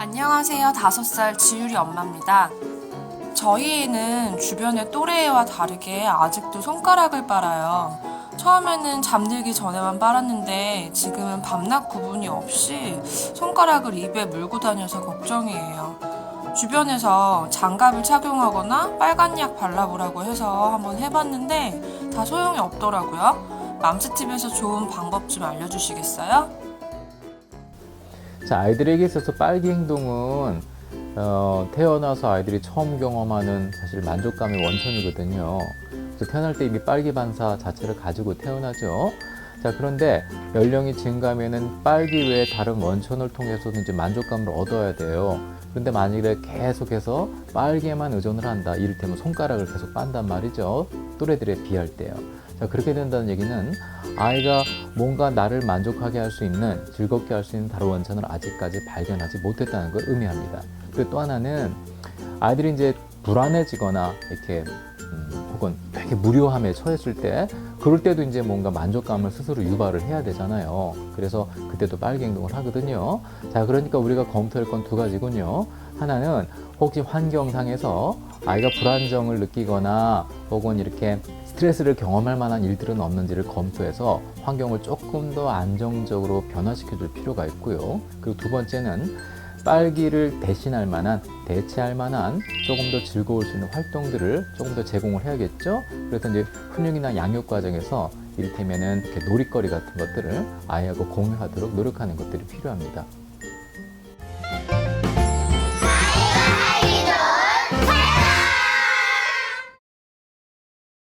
안녕하세요. 다섯 살 지율이 엄마입니다. 저희 애는 주변의 또래와 다르게 아직도 손가락을 빨아요. 처음에는 잠들기 전에만 빨았는데 지금은 밤낮 구분이 없이 손가락을 입에 물고 다녀서 걱정이에요. 주변에서 장갑을 착용하거나 빨간 약 발라보라고 해서 한번 해봤는데 다 소용이 없더라고요. 맘스팁에서 좋은 방법 좀 알려주시겠어요? 자, 아이들에게 있어서 빨기 행동은 어, 태어나서 아이들이 처음 경험하는 사실 만족감의 원천이거든요. 그래서 태어날 때 이미 빨기 반사 자체를 가지고 태어나죠. 자, 그런데 연령이 증가하면은 빨기 외에 다른 원천을 통해서도 이제 만족감을 얻어야 돼요. 그런데 만약에 계속해서 빨기에만 의존을 한다. 이를테면 손가락을 계속 빤단 말이죠. 또래들에 비할 때요. 자, 그렇게 된다는 얘기는 아이가 뭔가 나를 만족하게 할 수 있는, 즐겁게 할 수 있는 다른 원천을 아직까지 발견하지 못했다는 걸 의미합니다. 그리고 또 하나는 아이들이 이제 불안해지거나 이렇게 음, 혹은 되게 무료함에 처했을 때 그럴 때도 이제 뭔가 만족감을 스스로 유발을 해야 되잖아요. 그래서 그때도 빨개 행동을 하거든요. 자, 그러니까 우리가 검토할 건 두 가지군요. 하나는 혹시 환경상에서 아이가 불안정을 느끼거나 혹은 이렇게 스트레스를 경험할 만한 일들은 없는지를 검토해서 환경을 조금 더 안정적으로 변화시켜 줄 필요가 있고요. 그리고 두 번째는 빨기를 대신할 만한, 대체할 만한 조금 더 즐거울 수 있는 활동들을 조금 더 제공을 해야겠죠. 그래서 이제 훈육이나 양육 과정에서 이를테면은 이렇게 놀이거리 같은 것들을 아이하고 공유하도록 노력하는 것들이 필요합니다.